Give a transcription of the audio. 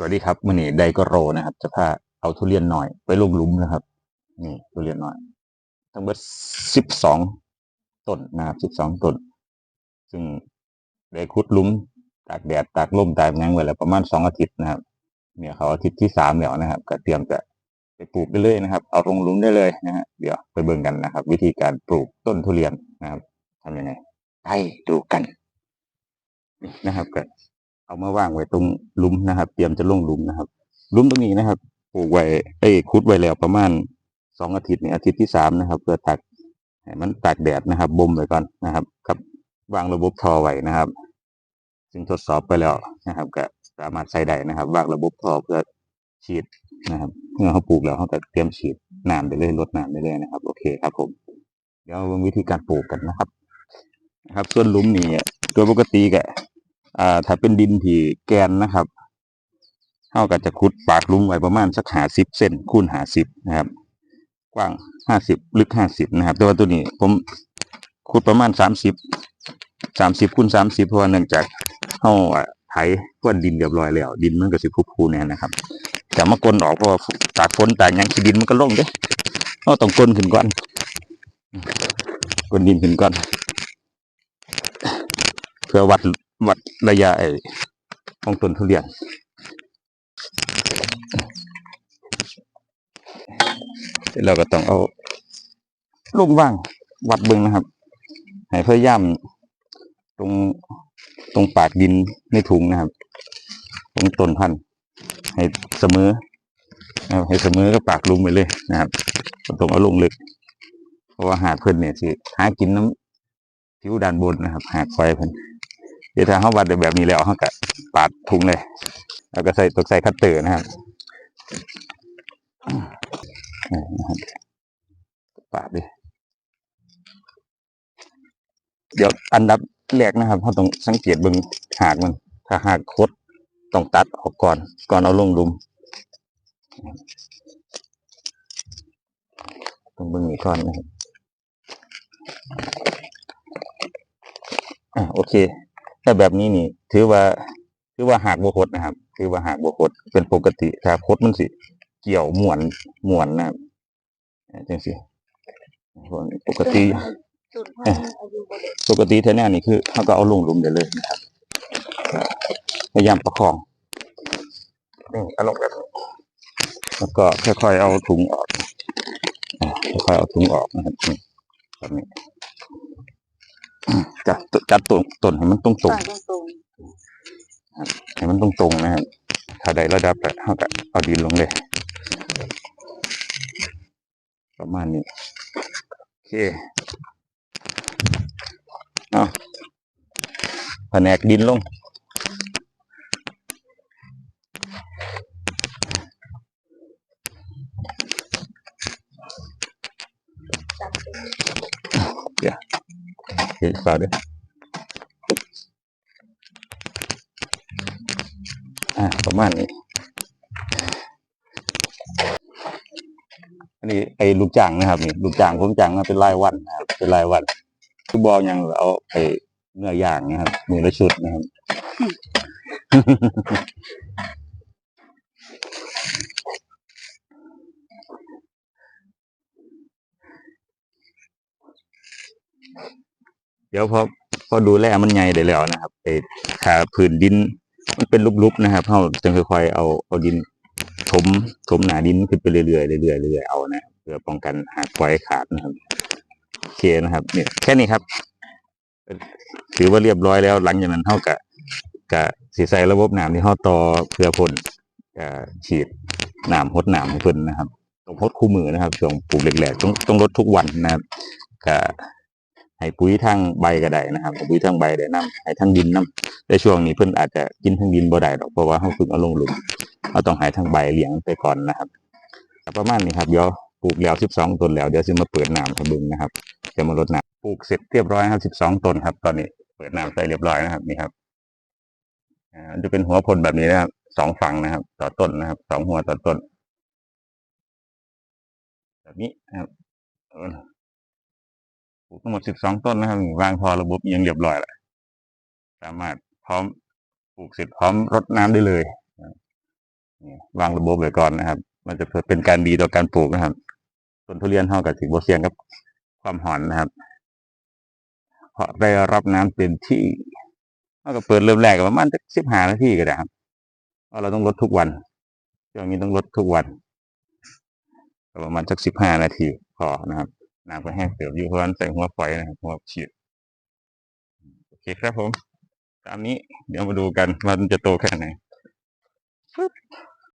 สวัสดีครับมื่อนี้ไดก็โรนะครับ จะพาเอาทุเรียนหน่อยไปลงลุมนะครับ นี่ทุเรียนหน่อย ทั้งหมดสิบสองต้นนะครับสิบสองต้น ซึ่งได้ขุดลุมตากแดดตากลมตากแมงไว้แล้วประมาณสองอาทิตย์นะครับ เนี่ยเขาอาทิตย์ที่สามแล้วนะครับ ก็เตรียมจะไปปลูกได้เลยนะครับ เอาลงลุมได้เลยนะฮะเดี๋ยวไปเบิ่งกันนะครับ วิธีการปลูกต้นทุเรียนนะครับทำยังไงไปดูกันนี่นะครับก็ เอามาวางไว้ตรงลุมนะครับ เตรียมจะลงลุมนะครับลุมตรงนี้นะครับปลูกไว้เอ้คุดไว้แล้วประมาณสองอาทิตย์เนี่ยอาทิตย์ที่สามนะครับ เพื่อตากให้มันตากแดดนะครับบ่มไว้ก่อนนะครับกับวางระบบทอไว้นะครับ ซึ่งทดสอบไปแล้วนะครับ ก็สามารถใช้ได้นะครับ วางระบบทอเพื่อฉีดนะครับเมื่อเขาปลูกแล้วเขาก็เตรียมฉีดน้ำไปเลยลดน้ำไปเลยนะครับ โอเคครับผม เดี๋ยววิธีการปลูกกันนะครับ นะครับ ส่วนลุมนี่โดยปกติก็ อ่าถ้าเป็นดินที่แกนนะครับเท่ากับจะขุดปากลุมไว้ประมาณสักหาสิบเซนคูณหาสิบนะครับ กว้างห้าสิบลึกห้าสิบนะครับ แต่ว่าตัวนี้ผมขุดประมาณสามสิบสามสิบคูณสามสิบเพราะว่าเนื่องจากเท่าไถพรวนดินเรียบร้อยแล้ว ดินมันก็สิคุพูเนี่ยนะครับแต่มากลนออกเพราะว่าตากฝนตากยังขี้ดินมันก็ลงเด้เราต้องกลนขึ้นก่อนกลนดินขึ้นก่อนเพื่อวัด วัดระยะไอ้ของต้นทุเรียน เร็จแล้วก็ต้องเอาลูกว่างวัดเบึงนะครับให้พยายามตรงตรงปากดินในถุงนะครับ ตรงต้นพันธุ์ให้เสมอให้เสมอกับปากลุมไปเลยนะครับต้องเอาลงลึกเพราะว่าหากเพิ่นเนี่ยสิหากินน้ำผิวด้านบนนะครับ หากไฟเพิ่น เดี๋ยวถ้าเขาวัดได้แบบนี้แล้วเขาก็ปาดถุงเลย แล้วก็ใส่ตกใส่คัตเตอร์นะครับปาดดิเดี๋ยวอันดับแรกนะครับเขาต้องสังเกตเบิ่งหากมัน ถ้าหากคดต้องตัดออกก่อน ก่อนเอาลงลุมต้องเบิ่งนี่ก่อนนะครับอ่าโอเค ถ้าแบบนี้นี่ ถือว่า ถือว่าหากบวคดนะครับ ถือว่าหากบวคดเป็นปกติถ้าคดมันสิ เกี่ยวหมวนหมวนนะครับอ่าจังสิปกติจุดพันธุ์อายุบริปกติแท้แน่นี่คือเขาก็เอาลงหลุมได้เลยนะครับพยายามประคองนี่เอาลงแบบนี้แล้วก็ค่อยๆเอาถุงออกอ่าค่อยๆเอาถุงออกนะครับนี่แบบนี้อืม จัดจัดต้นต้นให้มันตรงๆต่างตรงให้มันตรงๆนะครับถ้าได้ระดับแล้วเราก็เอาดินลงเลยประมาณนี้โอเคเอาแผนกดินลงๆจับเป็นเฮ้ยฝากด้วยอ่าประมาณนี้ อันนี้ไอ้ลูกจ้างนะครับนี่ลูกจ้างผมจ้างมาเป็นรายวันนะครับเป็นรายวัน คือบอลยังเอาไอ้เนื้อย่างนะครับมือละชุดนะครับ เดี๋ยวพอพอดูแลมันใหญ่ได้แล้วนะครับไอ้ถ้าผืนดิน มันเป็นลุบๆนะครับเราจะค่อยๆเอาเอาดินถมถมหนาดินขึ้นไปเรื่อยๆเรื่อยๆเรื่อยๆเอานะเพื่อป้องกันหากไฟขาดนะครับโอเคนะครับ เนี่ย แค่นี้ครับ ถือว่าเรียบร้อยแล้ว หลังจากนั้นเท่ากับกับสีใส่ระบบน้ำที่เขาต่อเพื่อพ่นกับฉีดน้ำหดน้ำให้เพิ่นนะครับต้องหดคู่มือนะครับช่วงปลูกแหลกๆต้องต้องลดทุกวันนะครับกับ ให้ปุ๋ยทางใบก็ได้นะครับปุ๋ยทางใบได้น้ำให้ทางดินน้ำในช่วงนี้เพิ่นอาจจะกินทางดินบ่ได้หรอกเพราะว่าเขาฝึกเอาลงหลุมเราต้องใหายทางใบเลี้ยงไปก่อนนะครับประมาณนี้ครับเดี๋ยวปลูกแล้ว 12 ต้นแล้วเดี๋ยวจะมาเปิดน้ำให้บึงนะครับจะมารดน้ำปลูกเสร็จเรียบร้อยครับสิบสองต้นครับ ตอนนี้เปิดน้ำใส่เรียบร้อยนะครับนี่ครับอ่าจะเป็นหัวพลแบบนี้นะครับสองฝั่งนะครับ ต่อต้นนะครับสองหัวต่อต้น แบบนี้นะครับ ปลูกทั้งหมดสิบสองต้นนะครับวางพอระบบยังเรียบร้อยแล้วสามารถพร้อมปลูกเสร็จพร้อมรดน้ำได้เลยวางระบบไว้ก่อนนะครับ มันจะเป็นการดีต่อการปลูกนะครับต้นทุเรียนเท่ากับถึงบ่เสี่ยงกับ ความหอนนะครับ เพราะได้รับน้ำเต็มที่เท่ากับเปิดเริ่มแรกประมาณสักสิบห้านาทีก็ได้ครับเพราะเราต้องลดทุกวันช่วงนี้ต้องลดทุกวันประมาณสักสิบห้านาทีพอนะครับ น้ำก็แห้งเติบอยู่เพราะฉะนั้นใส่หัวไฟนะครับหัวฉีดโอเคครับผม ตามนี้เดี๋ยวมาดูกันว่ามันจะโตแค่ไหนปึ๊บ